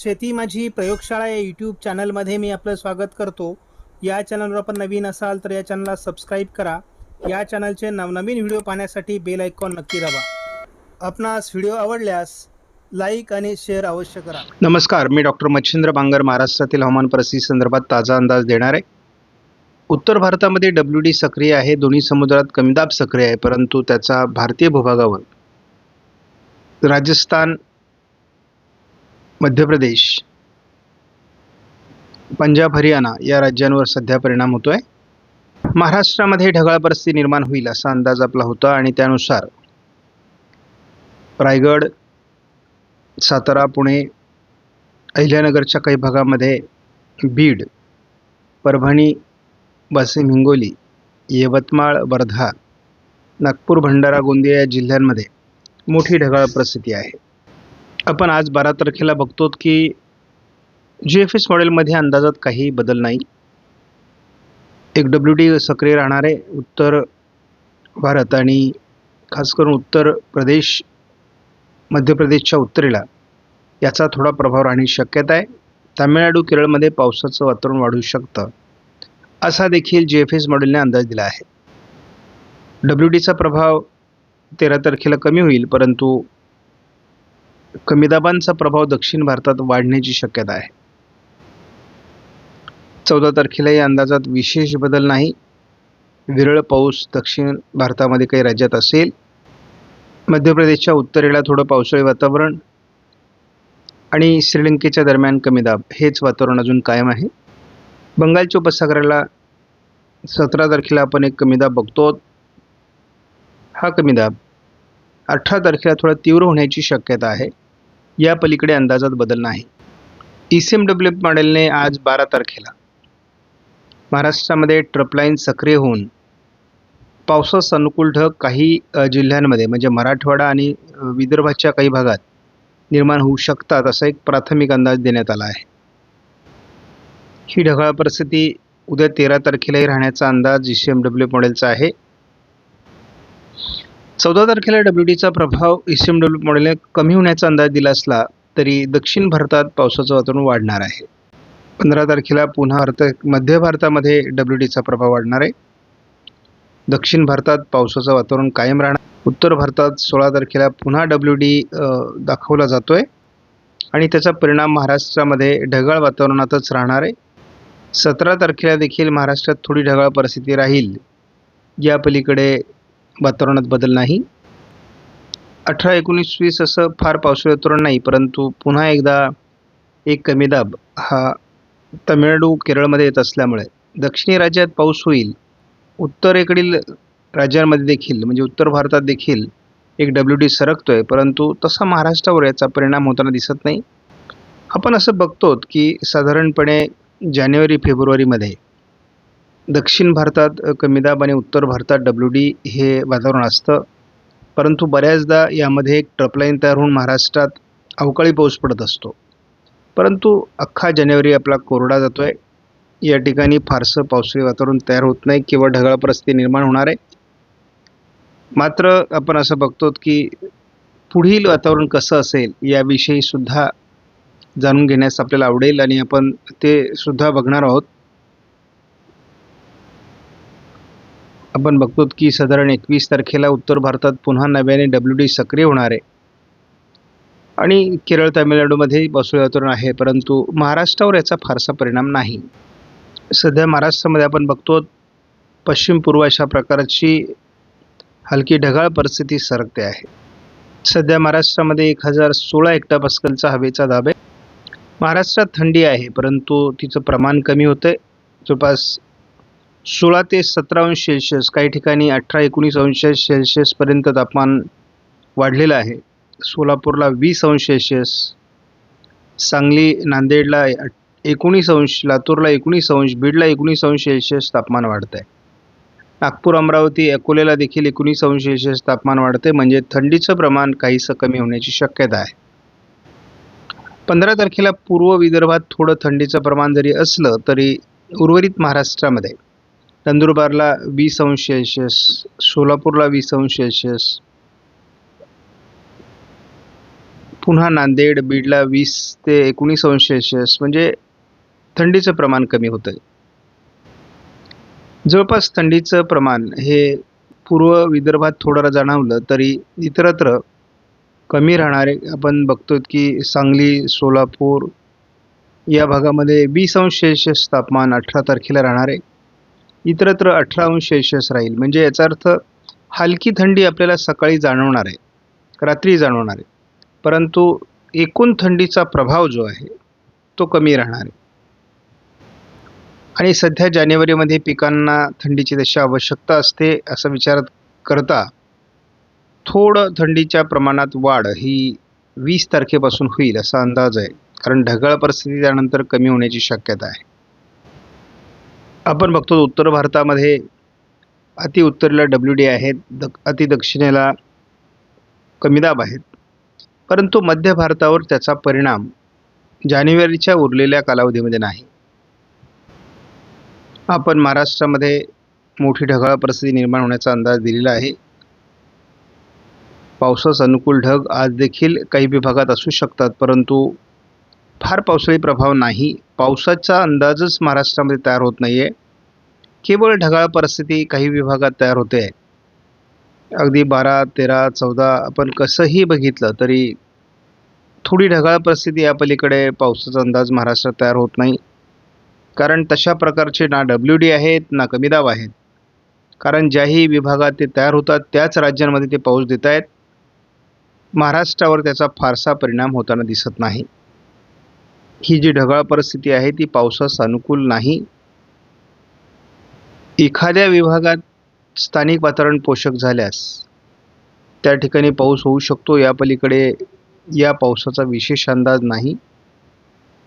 शेती माझी प्रयोगशाळा या यूट्यूब चॅनलमध्ये मी आपलं स्वागत करतो. या चॅनलवर आपण नवीन असाल तर या चॅनलला सबस्क्राईब करा. या चॅनलचे नवनवीन व्हिडिओ पाहण्यासाठी बेल आयकॉन नक्की दाबा. आपणास व्हिडिओ आवडल्यास लाईक आणि शेअर अवश्य करा. नमस्कार मी डॉक्टर मच्छिंद्र बांगर महाराष्ट्रातील हवामान परिस्थिती संदर्भात ताजा अंदाज देणार. आहे उत्तर भारतामध्ये डब्ल्यू डी सक्रिय आहे दोन्ही समुद्रात कमी दाब सक्रिय आहे परंतु त्याचा भारतीय भूभागावर. राजस्थान मध्य प्रदेश. पंजाब हरियाणा या राज्यांवर सध्या परिणाम होतो आहे महाराष्ट्रामध्ये ढगाळ परिस्थिती निर्माण होईल असा अंदाज आपला होता आणि त्यानुसार रायगड सातारा पुणे अहिल्यानगरच्या काही भागामध्ये बीड परभणी वाशिम हिंगोली यवतमाळ वर्धा नागपूर भंडारा गोंदिया या जिल्ह्यांमध्ये मोठी ढगाळ परिस्थिती आहे. आपण आज बारा तारखेला बघतो की जी एफ एस मॉडेलमध्ये अंदाजात काही बदल नाही. एक डब्ल्यू डी सक्रिय राहणारे उत्तर भारत आणि खास करून उत्तर प्रदेश मध्य प्रदेशच्या उत्तरेला याचा थोडा प्रभाव राहण्याची शक्यता आहे. तामिळनाडू केरळमध्ये पावसाचं वातावरण वाढू शकतं असा देखील जी एफ एस मॉडेलने अंदाज दिला आहे. डब्ल्यू डीचा प्रभाव तेरा तारखेला कमी होईल परंतु कमी दाबांचा प्रभाव दक्षिण भारतात वाढण्याची शक्यता आहे. चौदा तारखेला या अंदाजात विशेष बदल नाही. विरळ पाऊस दक्षिण भारतामध्ये काही राज्यात असेल. मध्य प्रदेशच्या उत्तरेला थोडं पावसाळी वातावरण आणि श्रीलंकेच्या दरम्यान कमी दाब हेच वातावरण अजून कायम आहे. बंगालच्या उपसागराला सतरा तारखेला आपण एक कमी दाब बघतो हा कमी दाब अठरा तारखेला थोडा तीव्र होण्याची शक्यता आहे. या पलीकडे अंदाजात बदल नाही. ई सी एम डब्ल्यू मॉडेलने आज बारा तारखेला महाराष्ट्रामध्ये ट्रपलाईन सक्रिय होऊन पावसास अनुकूल ढग काही जिल्ह्यांमध्ये म्हणजे मराठवाडा आणि विदर्भाच्या काही भागात निर्माण होऊ शकतात असा एक प्राथमिक अंदाज देण्यात आला आहे. ही ढगाळ परिस्थिती उद्या तेरा तारखेलाही राहण्याचा अंदाज ई सी एम डब्ल्यू मॉडेलचा आहे. चौदा तारखेला डब्ल्यू डीचा प्रभाव ई सी एम डब्ल्यू मॉडेलने कमी होण्याचा अंदाज दिला असला तरी दक्षिण भारतात पावसाचं वातावरण वाढणार आहे. पंधरा तारखेला पुन्हा भारत मध्य भारतामध्ये डब्ल्यू डीचा प्रभाव वाढणार आहे. दक्षिण भारतात पावसाचं वातावरण कायम राहणार. उत्तर भारतात सोळा तारखेला पुन्हा डब्ल्यू डी दाखवला जातो आहे आणि त्याचा परिणाम महाराष्ट्रामध्ये ढगाळ वातावरणातच राहणार आहे. सतरा तारखेला देखील महाराष्ट्रात थोडी ढगाळ परिस्थिती राहील. या पलीकडे वातावरणात बदल नाही. अठरा एकोणीस वीस असं फार पावसाळी वातावरण नाही परंतु पुन्हा एकदा एक कमी दाब हा तमिळनाडू केरळमध्ये येत असल्यामुळे. दक्षिणी राज्यात पाऊस होईल. उत्तरेकडील राज्यांमध्ये देखील म्हणजे उत्तर भारतात देखील एक डब्ल्यू डी सरकतो आहे परंतु तसा महाराष्ट्रावर याचा परिणाम होताना दिसत नाही. आपण असं बघतो की साधारणपणे जानेवारी फेब्रुवारीमध्ये दक्षिण भारतात कमी दाब आणि उत्तर भारतात डब्ल्यू डी हे वातावरण असतं. परंतु बऱ्याचदा यामध्ये एक ट्रपलाईन तयार होऊन महाराष्ट्रात अवकाळी पाऊस पडत असतो. परंतु अख्खा जानेवारी आपला कोरडा जातो आहे या ठिकाणी फारसं पावसाळी वातावरण तयार होत नाही किंवा ढगाळ परिस्थिती निर्माण होणार आहे. मात्र आपण असं बघतो की पुढील वातावरण कसं असेल याविषयीसुद्धा जाणून घेण्यास आपल्याला आवडेल आणि आपण ते सुद्धा बघणार आहोत. आपण बघतो की साधारण एकवीस तारखेला उत्तर भारतात पुन्हा नव्याने डब्ल्यू डी सक्रिय होणार आहे. आणि केरळ तामिळनाडूमध्ये पावसाळी वातावरण आहे परंतु महाराष्ट्रावर याचा फारसा परिणाम नाही. सध्या महाराष्ट्रामध्ये आपण बघतो पश्चिम पूर्व अशा प्रकारची हलकी ढगाळ परिस्थिती सरकते आहे. सध्या महाराष्ट्रामध्ये एक हजार सोळा हेक्टापास्कलचा हवेचा दाब आहे. महाराष्ट्रात थंडी आहे परंतु तिचं प्रमाण कमी होतं आहे जवळपास सोळा ते सतरा अंश सेल्शियस काही ठिकाणी अठरा एकोणीस अंश सेल्सिअसपर्यंत तापमान वाढलेलं आहे. सोलापूरला वीस अंश सेल्शियस सांगली नांदेडला एकोणीस अंश लातूरला एकोणीस अंश बीडला एकोणीस अंश सेल्शियस तापमान वाढतं आहे नागपूर अमरावती अकोल्याला देखील एकोणीस अंश सेल्शियस तापमान वाढते म्हणजे थंडीचं प्रमाण काहीसं कमी होण्याची शक्यता आहे. पंधरा तारखेला पूर्व विदर्भात थोडं थंडीचं प्रमाण जरी असलं तरी उर्वरित महाराष्ट्रामध्ये नंदुरबारला वीस अंश सेल्शियस सोलापूरला वीस अंश सेल्शियस पुन्हा नांदेड बीडला वीस ते एकोणीस अंश सेल्शियस म्हणजे थंडीचं प्रमाण कमी होतं आहे जवळपास थंडीचं प्रमाण हे पूर्व विदर्भात थोडं जाणवलं तरी इतरत्र कमी राहणारे आपण बघतो की सांगली सोलापूर या भागामध्ये वीस अंश सेल्शियस तापमान अठरा तारखेला राहणार आहे. इतरत्र अठरा अंश सेल्सिअस राहील. म्हणजे याचा अर्थ हलकी थंडी आपल्याला सकाळी जाणवणार आहे. रात्री जाणवणार आहे. परंतु एकूण थंडीचा प्रभाव जो आहे तो कमी राहणार आहे. आणि सध्या जानेवारीमध्ये पिकांना थंडीची तशी आवश्यकता असते असं विचार करता थोडं थंडीच्या प्रमाणात वाढ ही वीस तारखेपासून होईल असा अंदाज आहे. कारण ढगाळ परिस्थिती त्यानंतर कमी होण्याची शक्यता आहे. आपण बघतो उत्तर भारतामध्ये अति उत्तरेला डब्ल्यू डी आहेत द अति दक्षिणेला कमी दाब आहेत. परंतु मध्य भारतावर त्याचा परिणाम जानेवारीच्या उरलेल्या कालावधीमध्ये नाही. आपण महाराष्ट्रामध्ये मोठी ढगाळ परिस्थिती निर्माण होण्याचा अंदाज दिलेला आहे. पावसास अनुकूल ढग आज देखील काही विभागात असू शकतात परंतु फार पावसाळी प्रभाव नाही. पावसाचा अंदाजच महाराष्ट्रामध्ये तयार होत नाही आहे केवळ ढगाळ परिस्थिती काही विभागात तयार होते. आहे अगदी बारा तेरा चौदा आपण कसंही बघितलं तरी थोडी ढगाळ परिस्थिती या पलीकडे पावसाचा अंदाज महाराष्ट्रात तयार होत नाही. कारण तशा प्रकारचे ना डब्ल्यू डी आहेत ना कमी दाब आहेत. कारण ज्याही विभागात ते तयार होतात त्याच राज्यांमध्ये ते पाऊस देत आहेत महाराष्ट्रावर त्याचा फारसा परिणाम होताना दिसत नाही. ही जी ढगाळ परिस्थिती आहे ती पावसास अनुकूल नाही. एखाद्या विभागात स्थानिक वातावरण पोषक झाल्यास त्या ठिकाणी पाऊस होऊ शकतो या पलीकडे या पावसाचा विशेष अंदाज नाही.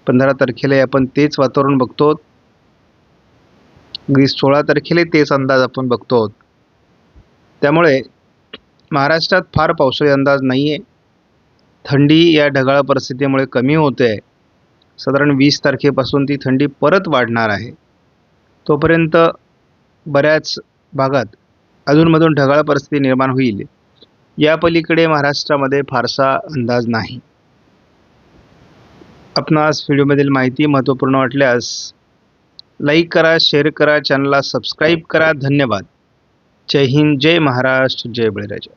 पंधरा तारखेला आपण तेच वातावरण बघतो. अगदी सोळा तारखेला तेच अंदाज आपण बघतो. त्यामुळे महाराष्ट्रात फार पावसाळी अंदाज नाही आहे थंडी या ढगाळ परिस्थितीमुळे कमी होते आहे साधारण वीस तारखेपासून ती थंडी परत वाढणार आहे. तोपर्यंत बऱ्याच भागात अधूनमधून ढगाळ परिस्थिती निर्माण होईल. या पलीकडे महाराष्ट्रामध्ये फारसा अंदाज नाही. आपणास व्हिडिओमधील माहिती महत्त्वपूर्ण वाटल्यास लाईक करा शेअर करा चॅनलला सबस्क्राईब करा. धन्यवाद. जय हिंद जय महाराष्ट्र जय बळीराजा.